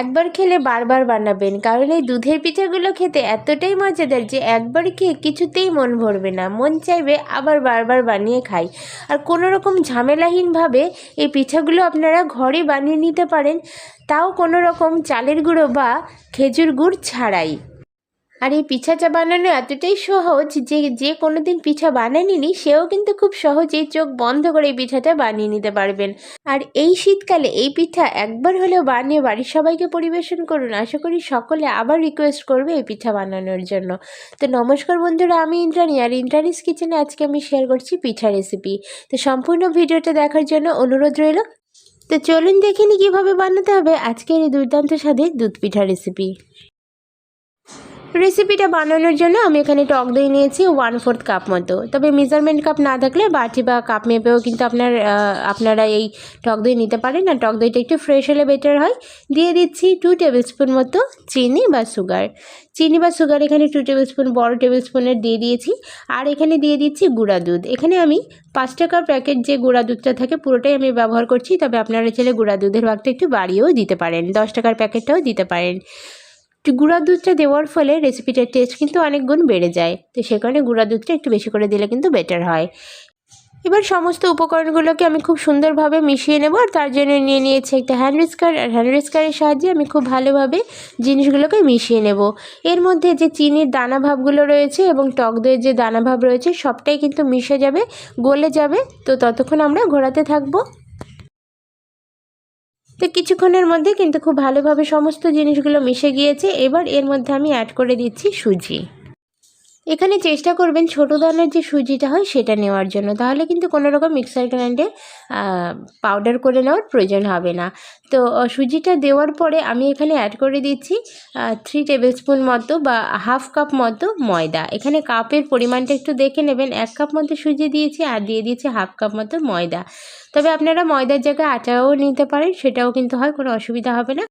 একবার খেলে বারবার বানাবেন। কারণ এই দুধের পিঠাগুলো খেতে এতটাই মজাদার যে একবার খেয়ে কিছুতেই মন ভরবে না। মন চাইবে আবার বারবার বানিয়ে খাই। আর কোনো রকম ঝামেলাহীনভাবে এই পিঠাগুলো আপনারা ঘরে বানিয়ে নিতে পারেন। তাও কোনো রকম চালের গুঁড়ো বা খেজুর গুড় ছাড়াই। আর এই পিঠাটা বানানো এতটাই সহজ যে যে কোনো দিন পিঠা বানায়নি, সেও কিন্তু খুব সহজেই চোখ বন্ধ করে এই পিঠাটা বানিয়ে নিতে পারবেন। আর এই শীতকালে এই পিঠা একবার হলেও বানিয়ে বাড়ির সবাইকে পরিবেশন করুন। আশা করি সকলে আবার রিকোয়েস্ট করবে এই পিঠা বানানোর জন্য। তো নমস্কার বন্ধুরা, আমি ইন্দ্রাণী আর ইন্দ্রাণীস কিচেনে আজকে আমি শেয়ার করছি পিঠা রেসিপি তো সম্পূর্ণ ভিডিওটা দেখার জন্য অনুরোধ রইল। তো চলুন দেখে নি কীভাবে বানাতে হবে আজকের এই দুর্দান্ত স্বাদের দুধ পিঠা রেসিপি রেসিপিটা বানানোর জন্য আমি এখানে টক দই নিয়েছি ওয়ান ফোর্থ কাপ মতো। তবে মেজারমেন্ট কাপ না থাকলে বাটি বা কাপ মেপেও কিন্তু আপনার আপনারা এই টক দই নিতে পারেন। আর টক দইটা একটু ফ্রেশ হলে বেটার হয়। দিয়ে দিচ্ছি টু টেবিল স্পুন মতো চিনি বা সুগার চিনি বা সুগার এখানে টু টেবিল স্পুন বড় টেবিল স্পুনের দিয়ে দিয়েছি। আর এখানে দিয়ে দিচ্ছি গুঁড়া দুধ। এখানে আমি পাঁচ টাকার প্যাকেট যে গুঁড়া দুধটা থাকে পুরোটাই আমি ব্যবহার করছি। তবে আপনারা চাইলে গুঁড়া দুধের ভাগটা একটু বাড়িয়েও দিতে পারেন। দশ টাকার প্যাকেটটাও দিতে পারেন। গুঁড়া দুধটা দেওয়ার ফলে রেসিপিটার টেস্ট কিন্তু অনেক গুণ বেড়ে যায়। তো সে কারণে গুঁড়া দুধটা একটু বেশি করে দিলে কিন্তু বেটার হয়। এবার সমস্ত উপকরণগুলোকে আমি খুব সুন্দরভাবে মিশিয়ে নেব আর তার জন্য নিয়ে নিয়েছি একটা হ্যান্ড হুইস্কার আর হ্যান্ড হুইস্কারের সাহায্যে আমি খুব ভালোভাবে জিনিসগুলোকে মিশিয়ে নেব। এর মধ্যে যে চিনির দানা ভাবগুলো রয়েছে এবং টক দইয়ের যে দানা ভাব রয়েছে সবটাই কিন্তু মিশে যাবে, গলে যাবে। তো ততক্ষণ আমরা ঘোরাতে থাকব। তো কিছুক্ষণের মধ্যে কিন্তু খুব ভালোভাবে সমস্ত জিনিসগুলো মিশে গিয়েছে। এবার এর মধ্যে আমি অ্যাড করে দিচ্ছি সুজি। এখানে চেষ্টা করবেন ছোটো দানের যে সুজিটা হয় সেটা নেওয়ার জন্য। তাহলে কিন্তু কোনো রকম মিক্সার গ্রাইন্ডে পাউডার করে নেওয়ার প্রয়োজন হবে না। তো সুজিটা দেওয়ার পরে আমি এখানে অ্যাড করে দিচ্ছি থ্রি টেবিল স্পুন মতো বা হাফ কাপ মতো ময়দা। এখানে কাপের পরিমাণটা একটু দেখে নেবেন। এক কাপ মতো সুজি দিয়েছি আর দিয়ে দিয়েছি হাফ কাপ মতো ময়দা। তবে আপনারা ময়দার জায়গায় আটাও নিতে পারেন, সেটাও কিন্তু হয়, কোনো অসুবিধা হবে না।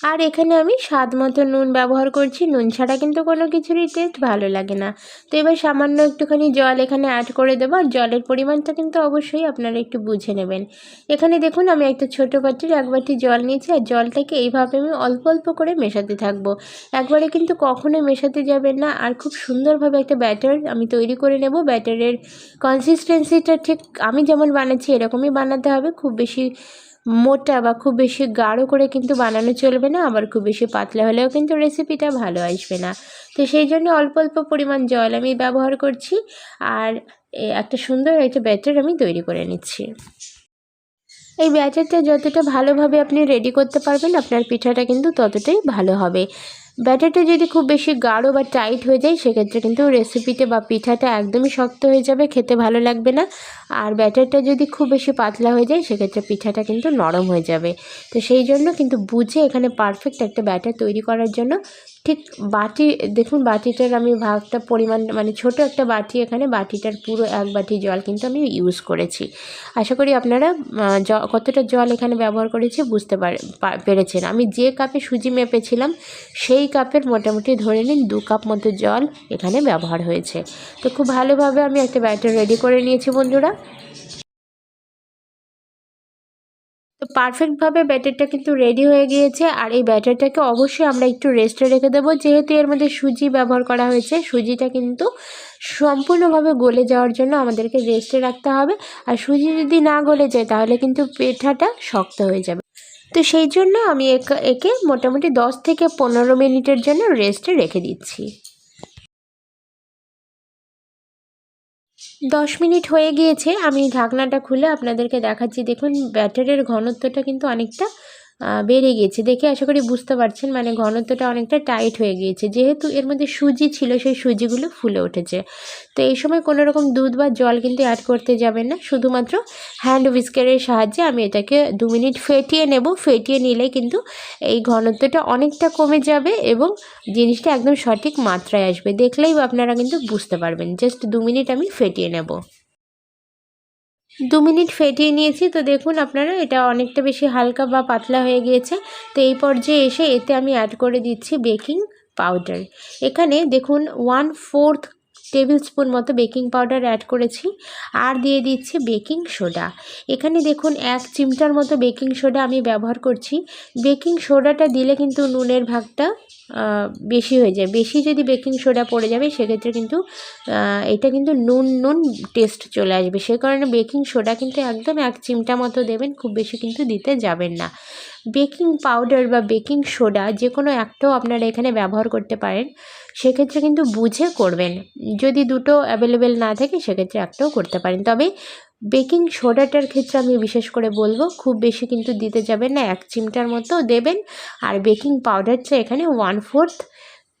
আর এখানে আমি স্বাদ মতো নুন ব্যবহার করছি। নুন ছাড়া কিন্তু কোনো কিছুরই টেস্ট ভালো লাগে না। তো এবার সামান্য একটুখানি জল এখানে অ্যাড করে দেবো। আর জলের পরিমাণটা কিন্তু অবশ্যই আপনারা একটু বুঝে নেবেন। এখানে দেখুন, আমি একটা ছোটো বাটির এক বাটি জল নিয়েছি। আর জলটাকে এইভাবে আমি অল্প অল্প করে মেশাতে থাকব। একবারে কিন্তু কখনোই মেশাতে যাবেন না। আর খুব সুন্দরভাবে একটা ব্যাটার আমি তৈরি করে নেব। ব্যাটারের কনসিস্টেন্সিটা ঠিক আমি যেমন বানাচ্ছি, এরকমই বানাতে হবে। খুব বেশি মোটা বা খুব বেশি গাঢ় করে কিন্তু বানানো চলবে না, আবার খুব বেশি পাতলা হলেও কিন্তু রেসিপিটা ভালো আসবে না। তো সেই জন্য অল্প অল্প পরিমাণ জল আমি ব্যবহার করছি আর একটা সুন্দর একটা ব্যাটার আমি তৈরি করে নিচ্ছি। এই ব্যাটারটা যতটা ভালোভাবে আপনি রেডি করতে পারবেন, আপনার পিঠাটা কিন্তু ততটাই ভালো হবে। ব্যাটারটা যদি খুব বেশি গাঢ় বা টাইট হয়ে যায়, সেক্ষেত্রে কিন্তু রেসিপিতে বা পিঠাটা একদমই শক্ত হয়ে যাবে, খেতে ভালো লাগবে না। আর ব্যাটারটা যদি খুব বেশি পাতলা হয়ে যায়, সেক্ষেত্রে পিঠাটা কিন্তু নরম হয়ে যাবে। তো সেই জন্য কিন্তু বুঝে এখানে পারফেক্ট একটা ব্যাটার তৈরি করার জন্য ঠিক বাটি, দেখুন বাটিটার আমি ভাগটা পরিমাণ মানে ছোট একটা বাটি এখানে, বাটিটার পুরো এক বাটি জল কিন্তু আমি ইউজ করেছি। আশা করি আপনারা কতটা জল এখানে ব্যবহার করেছি বুঝতে পারে- পেরেছেন। আমি যে কাপে সুজি মেপেছিলাম, সেই কাপের মোটামুটি ধরে নিন দু কাপ মতো জল এখানে ব্যবহার হয়েছে। তো খুব ভালোভাবে আমি একটা ব্যাটার রেডি করে নিয়েছি বন্ধুরা। তো পারফেক্টভাবে ব্যাটারটা কিন্তু রেডি হয়ে গিয়েছে। আর এই ব্যাটারটাকে অবশ্যই আমরা একটু রেস্টে রেখে দেবো। যেহেতু এর মধ্যে সুজি ব্যবহার করা হয়েছে, সুজিটা কিন্তু সম্পূর্ণভাবে গলে যাওয়ার জন্য আমাদেরকে রেস্টে রাখতে হবে। আর সুজি যদি না গলে যায়, তাহলে কিন্তু পেঠাটা শক্ত হয়ে যাবে। তো সেই জন্য আমি একে- মোটামুটি দশ থেকে পনেরো মিনিটের জন্য রেস্টে রেখে দিচ্ছি। দশ মিনিট হয়ে গিয়েছে আমি ঢাকনাটা খুলে আপনাদেরকে দেখাচ্ছি। দেখুন ব্যাটারের ঘনত্বটা কিন্তু অনেকটা বেড়ে গিয়েছে দেখে আশা করি বুঝতে পারছেন মানে ঘনত্বটা অনেকটা টাইট হয়ে গিয়েছে। যেহেতু এর মধ্যে সুজি ছিল, সেই সুজিগুলো ফুলে উঠেছে। তো এই সময় কোনো রকম দুধ বা জল কিন্তু অ্যাড করতে যাবেন না। শুধুমাত্র হ্যান্ড উইস্কারের সাহায্যে আমি এটাকে দু মিনিট ফেটিয়ে নেব। ফেটিয়ে নিলে কিন্তু এই ঘনত্বটা অনেকটা কমে যাবে এবং জিনিসটা একদম সঠিক মাত্রায় আসবে। দেখলেই আপনারা কিন্তু বুঝতে পারবেন। জাস্ট দু মিনিট আমি ফেটিয়ে নেব। দু মিনিট ফেটিয়ে নিয়েছি। তো দেখুন আপনারা, এটা অনেকটা বেশি হালকা বা পাতলা হয়ে গিয়েছে। তো এই পর্যায়ে এসে এতে আমি অ্যাড করে দিচ্ছি বেকিং পাউডার এখানে দেখুন ওয়ান ফোর্থ টেবিল স্পুন মতো বেকিং পাউডার অ্যাড করেছি। আর দিয়ে দিচ্ছি বেকিং সোডা। এখানে দেখুন এক চিমটার মতো বেকিং সোডা আমি ব্যবহার করছি। বেকিং সোডাটা দিলে কিন্তু নুনের ভাগটা বেশি হয়ে যায়। বেশি যদি বেকিং সোডা পড়ে যাবে, সেক্ষেত্রে কিন্তু এটা কিন্তু নুন নুন টেস্ট চলে আসবে। সে কারণে বেকিং সোডা কিন্তু একদম এক চিমটা মতো দেবেন, খুব বেশি কিন্তু দিতে যাবেন না। বেকিং পাউডার বা বেকিং সোডা যে কোনো একটাও আপনারা এখানে ব্যবহার করতে পারেন। সেক্ষেত্রে কিন্তু বুঝে করবেন। যদি দুটো অ্যাভেলেবেল না থাকে, সেক্ষেত্রে একটাও করতে পারেন। তবে বেকিং সোডাটার ক্ষেত্রে আমি বিশেষ করে বলব, খুব বেশি কিন্তু দিতে যাবেন না। এক চিমটার মতো দেবেন। আর বেকিং পাউডারটা এখানে ওয়ান ফোর্থ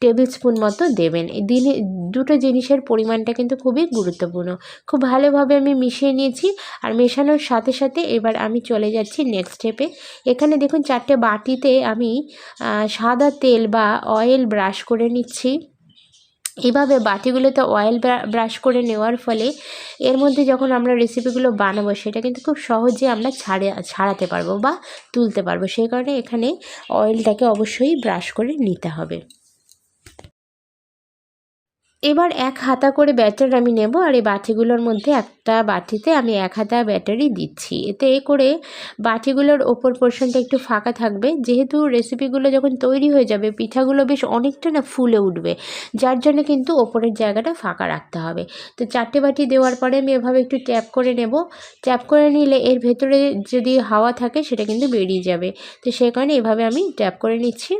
টেবিল স্পুন মতো দেবেন। দিনে দুটো জিনিসের পরিমাণটা কিন্তু খুবই গুরুত্বপূর্ণ। খুব ভালোভাবে আমি মিশিয়ে নিয়েছি আর মেশানোর সাথে সাথে এবার আমি চলে যাচ্ছি নেক্সট স্টেপে এখানে দেখুন চারটে বাটিতে আমি সাদা তেল বা অয়েল ব্রাশ করে নিচ্ছি। এভাবে বাটিগুলোতে অয়েল ব্রাশ করে নেওয়ার ফলে এর মধ্যে যখন আমরা রেসিপিগুলো বানাবো, সেটা কিন্তু খুব সহজে আমরা ছাড়ে, ছাড়াতে পারব বা তুলতে পারব। সেই কারণে এখানে অয়েলটাকে অবশ্যই ব্রাশ করে নিতে হবে। এবার এক হাতা করে ব্যাটার আমি নেব আর এই বাটিগুলোর মধ্যে একটা বাটিতে আমি এক হাতা ব্যাটারি দিচ্ছি। এতে এ করে বাটিগুলোর ওপর পোর্শনটা একটু ফাঁকা থাকবে। যেহেতু রেসিপিগুলো যখন তৈরি হয়ে যাবে, পিঠাগুলো বেশ অনেকটা না ফুলে উঠবে, যার জন্য কিন্তু ওপরের জায়গাটা ফাঁকা রাখতে হবে। তো চারটে বাটি দেওয়ার পরে আমি এভাবে একটু ট্যাপ করে নেব। ট্যাপ করে নিলে এর ভেতরে যদি হাওয়া থাকে, সেটা কিন্তু বেরিয়ে যাবে। তো সে কারণে এভাবে আমি ট্যাপ করে নিচ্ছি।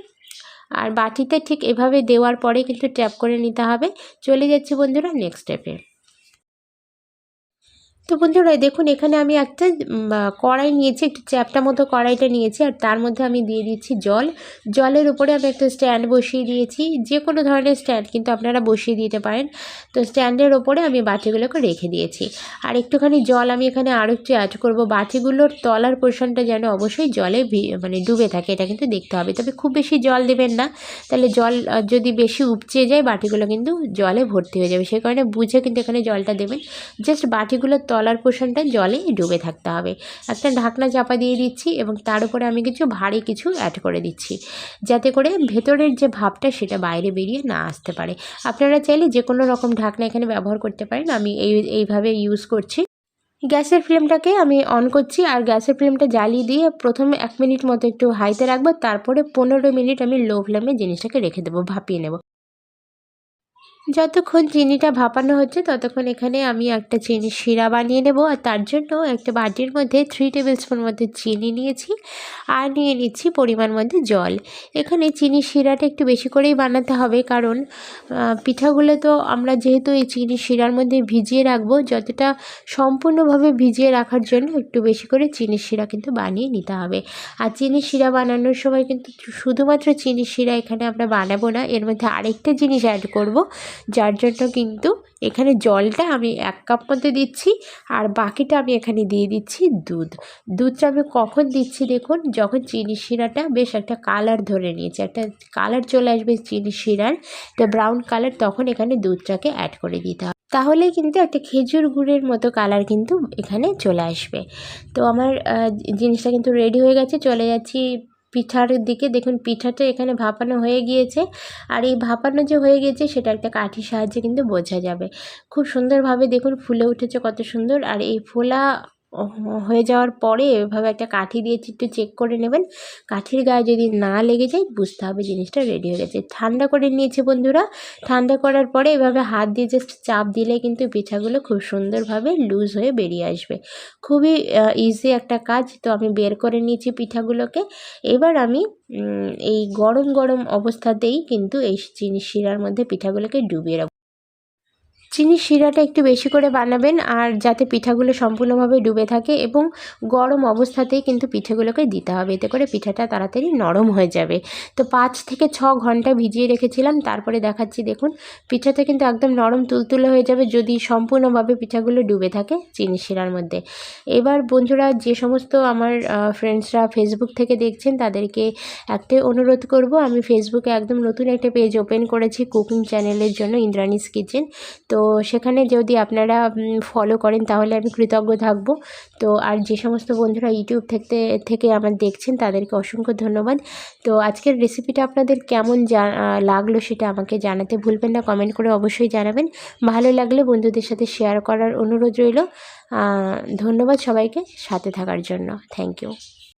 আর বাটিতে ঠিক এভাবে দেওয়ার পরে কিন্তু ট্যাপ করে নিতে হবে। চলে যাচ্ছি বন্ধুরা নেক্সট স্টেপে তো বন্ধুরা, দেখুন, এখানে আমি একটা কড়াই নিয়েছি, একটু চ্যাপটা মতো কড়াইটা নিয়েছি, আর তার মধ্যে আমি দিয়ে দিচ্ছি জল। জলের উপরে আমি একটা স্ট্যান্ড বসিয়ে দিয়েছি, যে কোনো ধরনের স্ট্যান্ড কিন্তু আপনারা বসিয়ে দিতে পারেন। তো স্ট্যান্ডের ওপরে আমি বাটিগুলোকে রেখে দিয়েছি। আর একটুখানি জল আমি এখানে আরও একটু অ্যাড করব। বাটিগুলোর তলার পোর্শনটা যেন অবশ্যই জলে মানে ডুবে থাকে, এটা কিন্তু দেখতে হবে। তবে খুব বেশি জল দেবেন না। তাহলে জল যদি বেশি উপচে যায়, বাটিগুলো কিন্তু জলে ভর্তি হয়ে যাবে। সেই কারণে বুঝে কিন্তু এখানে জলটা দেবেন। জাস্ট বাটিগুলোর তলার পোর্শনটা জলে ডুবে থাকতে হবে। একটা ঢাকনা চাপা দিয়ে দিচ্ছি এবং তার উপরে আমি কিছু ভারী কিছু অ্যাড করে দিচ্ছি। যাতে করে ভেতরের যে ভাবটা সেটা বাইরে বেরিয়ে না আসতে পারে। আপনারা চাইলে যে কোনো রকম ঢাকনা এখানে ব্যবহার করতে পারেন। আমি এই, এইভাবে ইউজ করছি। গ্যাসের ফ্লেমটাকে আমি অন করছি আর গ্যাসের ফ্লেমটা জ্বালিয়ে দিয়ে প্রথমে এক মিনিট মতো একটু হাইতে রাখব। তারপরে পনেরো মিনিট আমি লো ফ্লেমে জিনিসটাকে রেখে দেবো, ভাপিয়ে নেব। যতক্ষণ চিনিটা ভাপানো হচ্ছে, ততক্ষণ এখানে আমি একটা চিনি শিরা বানিয়ে নেব। আর তার জন্য একটা বাটির মধ্যে থ্রি টেবিল স্পুন মধ্যে চিনি নিয়েছি আর নিয়ে নিচ্ছি পরিমাণ মধ্যে জল। এখানে চিনি শিরাটা একটু বেশি করেই বানাতে হবে কারণ পিঠাগুলো তো আমরা যেহেতু এই চিনি শিরার মধ্যে ভিজিয়ে রাখব, যতটা সম্পূর্ণভাবে ভিজিয়ে রাখার জন্য একটু বেশি করে চিনি শিরা কিন্তু বানিয়ে নিতে হবে। আর চিনি শিরা বানানোর সময় কিন্তু শুধুমাত্র চিনি শিরা এখানে আমরা বানাবো না, এর মধ্যে আরেকটা জিনিস অ্যাড করব। যার জন্য কিন্তু এখানে জলটা আমি এক কাপ মতো দিচ্ছি আর বাকিটা আমি এখানে দিয়ে দিচ্ছি দুধ। দুধটা আমি কখন দিচ্ছি দেখুন, যখন চিনি শিরাটা বেশ একটা কালার ধরে নিয়েছে, একটা কালার চলে আসবে চিনি শিরার একটা ব্রাউন কালার তখন এখানে দুধটাকে অ্যাড করে দিতে হবে। তাহলে কিন্তু একটা খেজুর গুড়ের মতো কালার কিন্তু এখানে চলে আসবে। তো আমার জিনিসটা কিন্তু রেডি হয়ে গেছে, চলে যাচ্ছি পিঠার দিকে দেখুন, পিঠাটা এখানে ভাপানো হয়ে গিয়েছে। আর এই ভাপানো যে হয়ে গিয়েছে, সেটা একটা কাঠির সাহায্যে কিন্তু বোঝা যাবে। খুব সুন্দরভাবে দেখুন, ফুলে উঠেছে কত সুন্দর। আর এই ফোলা হয়ে যাওয়ার পরে এভাবে একটা কাঠি দিয়ে একটু চেক করে নেবেন। কাঠির গায়ে যদি না লেগে যায়, বুঝতে হবে জিনিসটা রেডি হয়ে গেছে। ঠান্ডা করে নিয়েছে বন্ধুরা। ঠান্ডা করার পরে এভাবে হাত দিয়ে জাস্ট চাপ দিলে কিন্তু পিঠাগুলো খুব সুন্দরভাবে লুজ হয়ে বেরিয়ে আসবে। খুবই ইজি একটা কাজ। তো আমি বের করে নিয়েছি পিঠাগুলোকে। এবার আমি এই গরম গরম অবস্থাতেই কিন্তু এই চিনি শিরার মধ্যে পিঠাগুলোকে ডুবিয়ে চিনি শিরাটা একটু বেশি করে বানাবেন আর যাতে পিঠাগুলো সম্পূর্ণভাবে ডুবে থাকে এবং গরম অবস্থাতেই কিন্তু পিঠেগুলোকে দিতে হবে। এতে করে পিঠাটা তাড়াতাড়ি নরম হয়ে যাবে। তো পাঁচ থেকে ছ ঘণ্টা ভিজিয়ে রেখেছিলাম। তারপরে দেখাচ্ছি, দেখুন, পিঠাটা কিন্তু একদম নরম তুলতুলে হয়ে যাবে যদি সম্পূর্ণভাবে পিঠাগুলো ডুবে থাকে চিনি শিরার মধ্যে। এবার বন্ধুরা, যে সমস্ত আমার ফ্রেন্ডসরা ফেসবুক থেকে দেখছেন, তাদেরকে একটাই অনুরোধ করব। আমি ফেসবুকে একদম নতুন একটা পেজ ওপেন করেছি কুকিং চ্যানেলের জন্য, ইন্দ্রাণীস কিচেন তো সেখানে যদি আপনারা ফলো করেন তাহলে আমি কৃতজ্ঞ থাকব। তো আর যে সমস্ত বন্ধুরা ইউটিউব থেকে থেকে আমার দেখছেন তাদেরকে অসংখ্য ধন্যবাদ। তো আজকের রেসিপিটা আপনাদের কেমন লাগল সেটা আমাকে জানাতে ভুলবেন না কমেন্ট করে অবশ্যই জানাবেন। ভালো লাগলে বন্ধুদের সাথে শেয়ার করার অনুরোধ রইল। ধন্যবাদ সবাইকে, সাথে থাকার জন্য। Thank you